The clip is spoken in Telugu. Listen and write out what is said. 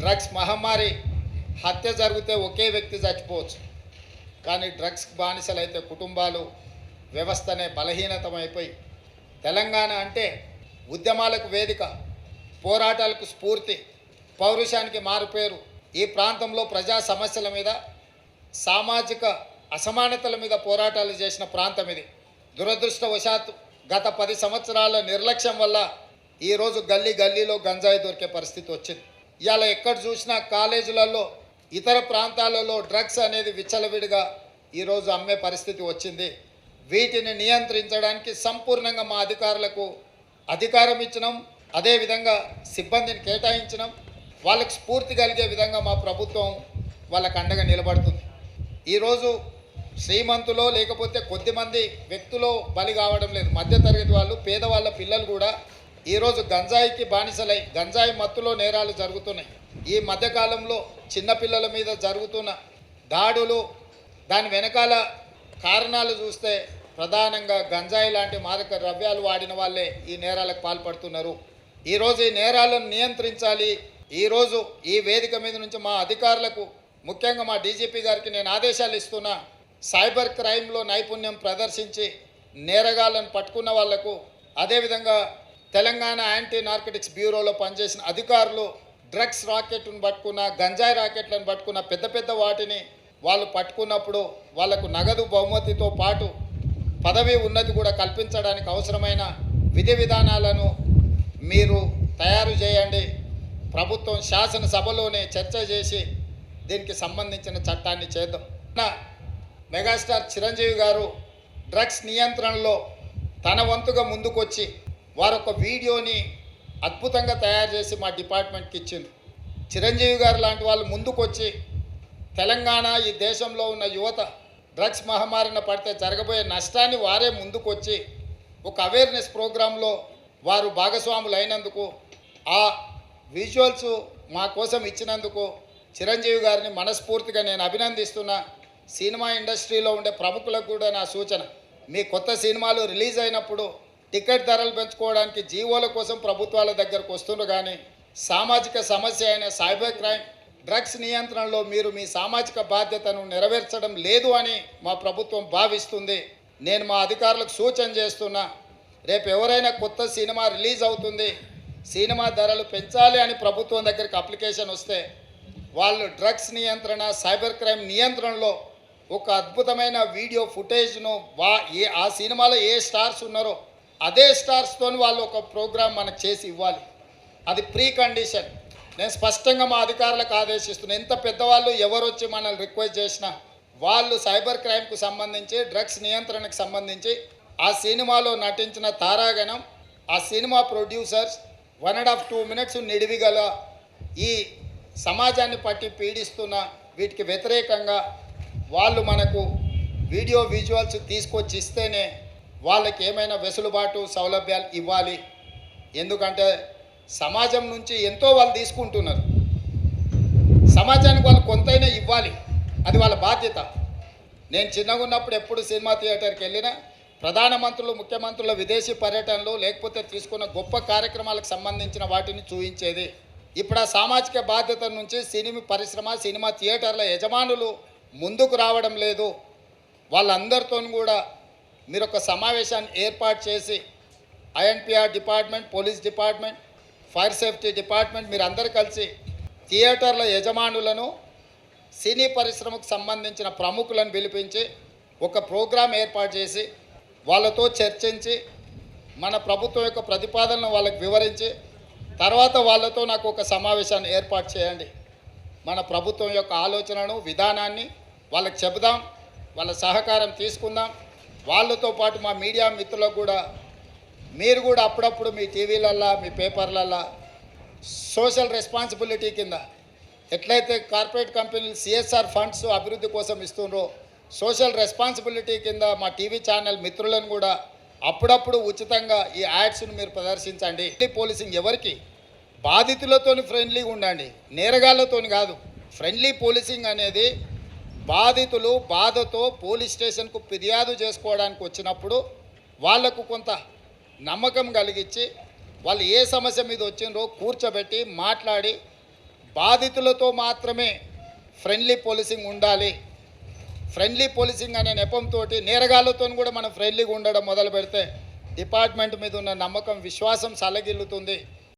డ్రగ్స్ మహమ్మారి హత్య జరిగితే ఒకే వ్యక్తి చచ్చిపోవచ్చు. కానీ డ్రగ్స్ బానిసలైతే కుటుంబాలు వ్యవస్థనే బలహీనతమైపోయి తెలంగాణ అంటే ఉద్యమాలకు వేదిక పోరాటాలకు స్ఫూర్తి పౌరుషానికి మారుపేరు. ఈ ప్రాంతంలో ప్రజా సమస్యల మీద సామాజిక అసమానతల మీద పోరాటాలు చేసిన ప్రాంతం ఇది. దురదృష్టవశాత్తు గత పది సంవత్సరాల నిర్లక్ష్యం వల్ల ఈరోజు గల్లీ గల్లీలో గంజాయి దొరికే పరిస్థితి వచ్చింది. ఇవాళ ఎక్కడ చూసినా కాలేజీలలో ఇతర ప్రాంతాలలో డ్రగ్స్ అనేది విచ్చలవిడిగా ఈరోజు అమ్మే పరిస్థితి వచ్చింది. వీటిని నియంత్రించడానికి సంపూర్ణంగా మా అధికారులకు అధికారం ఇచ్చినాం. అదేవిధంగా సిబ్బందిని కేటాయించినాం. వాళ్ళకి స్ఫూర్తి కలిగే విధంగా మా ప్రభుత్వం వాళ్ళకు అండగా నిలబడుతుంది. ఈరోజు శ్రీమంతులో లేకపోతే కొద్దిమంది వ్యక్తులు బలి కావడం లేదు. మధ్యతరగతి వాళ్ళు పేదవాళ్ళ పిల్లలు కూడా ఈరోజు గంజాయికి బానిసలై గంజాయి మత్తులో నేరాలు జరుగుతున్నాయి. ఈ మధ్యకాలంలో చిన్నపిల్లల మీద జరుగుతున్న దాడులు దాని వెనకాల కారణాలు చూస్తే ప్రధానంగా గంజాయి లాంటి మాదక ద్రవ్యాలు వాడిన వాళ్ళే ఈ నేరాలకు పాల్పడుతున్నారు. ఈరోజు ఈ నేరాలను నియంత్రించాలి. ఈరోజు ఈ వేదిక మీద నుంచి మా అధికారులకు ముఖ్యంగా మా డీజీపీ గారికి నేను ఆదేశాలు ఇస్తున్నా సైబర్ క్రైమ్లో నైపుణ్యం ప్రదర్శించి నేరగాళ్ళను పట్టుకున్న వాళ్ళకు అదేవిధంగా తెలంగాణ యాంటీ నార్కటిక్స్ బ్యూరోలో పనిచేసిన అధికారులు డ్రగ్స్ రాకెట్ను పట్టుకున్న గంజాయి రాకెట్లను పట్టుకున్న పెద్ద పెద్ద వాటిని వాళ్ళు పట్టుకున్నప్పుడు వాళ్ళకు నగదు బహుమతితో పాటు పదవి ఉన్నతి కూడా కల్పించడానికి అవసరమైన విధి విధానాలను మీరు తయారు చేయండి. ప్రభుత్వం శాసనసభలోనే చర్చ చేసి దీనికి సంబంధించిన చట్టాన్ని చేద్దాం. నా మెగాస్టార్ చిరంజీవి గారు డ్రగ్స్ నియంత్రణలో తన వంతుగా ముందుకొచ్చి వారొక వీడియోని అద్భుతంగా తయారు చేసి మా డిపార్ట్మెంట్కి ఇచ్చింది. చిరంజీవి గారు లాంటి వాళ్ళు ముందుకొచ్చి తెలంగాణ ఈ దేశంలో ఉన్న యువత డ్రగ్స్ మహమ్మారిన పడితే జరగబోయే నష్టాన్ని వారే ముందుకొచ్చి ఒక అవేర్నెస్ ప్రోగ్రాంలో వారు భాగస్వాములు అయినందుకు ఆ విజువల్స్ మా కోసం ఇచ్చినందుకు చిరంజీవి గారిని మనస్ఫూర్తిగా నేను అభినందిస్తున్నా. సినిమా ఇండస్ట్రీలో ఉండే ప్రముఖులకు కూడా నా సూచన. మీ కొత్త సినిమాలు రిలీజ్ అయినప్పుడు టికెట్ ధరలు పెంచుకోవడానికి జీవోల కోసం ప్రభుత్వాల దగ్గరకు వస్తుండ్రు కానీ సామాజిక సమస్య అయిన సైబర్ క్రైమ్ డ్రగ్స్ నియంత్రణలో మీరు మీ సామాజిక బాధ్యతను నెరవేర్చడం లేదు అని మా ప్రభుత్వం భావిస్తుంది. నేను మా అధికారులకు సూచన చేస్తున్నా రేపు ఎవరైనా కొత్త సినిమా రిలీజ్ అవుతుంది సినిమా ధరలు పెంచాలి అని ప్రభుత్వం దగ్గరికి అప్లికేషన్ వస్తే వాళ్ళు డ్రగ్స్ నియంత్రణ సైబర్ క్రైమ్ నియంత్రణలో ఒక అద్భుతమైన వీడియో ఫుటేజ్ను వా ఏ ఆ సినిమాలో ఏ స్టార్స్ ఉన్నారో అదే స్టార్స్తో వాళ్ళు ఒక ప్రోగ్రామ్ మనకు చేసి ఇవ్వాలి. అది ప్రీ కండిషన్ నేను స్పష్టంగా మా అధికారులకు ఆదేశిస్తున్నాను ఎంత పెద్దవాళ్ళు ఎవరు వచ్చి మనల్ని రిక్వెస్ట్ చేసినా వాళ్ళు సైబర్ క్రైమ్కు సంబంధించి డ్రగ్స్ నియంత్రణకు సంబంధించి ఆ సినిమాలో నటించిన తారాగణం ఆ cinema producers one and half two minutes నిడివిగల ఈ సమాజాన్ని పట్టి పీడిస్తున్న వీటికి వ్యతిరేకంగా వాళ్ళు మనకు వీడియో విజువల్స్ తీసుకొచ్చి ఇస్తేనే వాళ్ళకి ఏమైనా వెసులుబాటు సౌలభ్యాలు ఇవ్వాలి. ఎందుకంటే సమాజం నుంచి ఎంతో వాళ్ళు తీసుకుంటున్నారు. సమాజానికి వాళ్ళు కొంతైనా ఇవ్వాలి. అది వాళ్ళ బాధ్యత. నేను చిన్నగా ఉన్నప్పుడు ఎప్పుడు సినిమా థియేటర్కి వెళ్ళినా ప్రధానమంత్రులు ముఖ్యమంత్రుల విదేశీ పర్యటనలు లేకపోతే తీసుకున్న గొప్ప కార్యక్రమాలకు సంబంధించిన వాటిని చూపించేది ఇప్పుడు ఆ సామాజిక బాధ్యత నుంచి సినిమా పరిశ్రమ సినిమా థియేటర్ల యజమానులు ముందుకు రావడం లేదు. వాళ్ళందరితో కూడా మీరు ఒక సమావేశాన్ని ఏర్పాటు చేసి INPR department police department fire safety department మీరు అందరు కలిసి థియేటర్ల యజమానులను సినీ పరిశ్రమకు సంబంధించిన ప్రముఖులను పిలిపించి ఒక ప్రోగ్రాం ఏర్పాటు చేసి వాళ్ళతో చర్చించి మన ప్రభుత్వం యొక్క ప్రతిపాదనను వాళ్ళకి వివరించి తర్వాత వాళ్ళతో నాకు ఒక సమావేశాన్ని ఏర్పాటు చేయండి. మన ప్రభుత్వం యొక్క ఆలోచనను విధానాన్ని వాళ్ళకి చెబుదాం వాళ్ళ సహకారం తీసుకుందాం. వాళ్ళతో పాటు మా మీడియా మిత్రులకు కూడా మీరు కూడా అప్పుడప్పుడు మీ టీవీలల్లా మీ పేపర్లల్లా సోషల్ రెస్పాన్సిబిలిటీ కింద ఎట్లయితే కార్పొరేట్ కంపెనీలు సిఎస్ఆర్ ఫండ్స్ అభివృద్ధి కోసం ఇస్తుండ్రో సోషల్ రెస్పాన్సిబిలిటీ కింద మా టీవీ ఛానల్ మిత్రులను కూడా అప్పుడప్పుడు ఉచితంగా ఈ యాడ్స్ను మీరు ప్రదర్శించండి. పోలీసింగ్ ఎవరికి? బాధితులతోని ఫ్రెండ్లీగా ఉండండి. నేరగాళ్ళతోని కాదు. ఫ్రెండ్లీ పోలీసింగ్ అనేది బాధితులు బాధతో పోలీస్ స్టేషన్కు ఫిర్యాదు చేసుకోవడానికి వచ్చినప్పుడు వాళ్ళకు కొంత నమ్మకం కలిగించి వాళ్ళు ఏ సమస్య మీద వచ్చిండ్రో కూర్చోబెట్టి మాట్లాడి బాధితులతో మాత్రమే ఫ్రెండ్లీ పోలీసింగ్ ఉండాలి. ఫ్రెండ్లీ పోలీసింగ్ అనే నెపంతో నేరగాళ్ళతో కూడా మనం ఫ్రెండ్లీగా ఉండడం మొదలు పెడితే డిపార్ట్మెంట్ మీద ఉన్న నమ్మకం విశ్వాసం సలగిల్లుతుంది.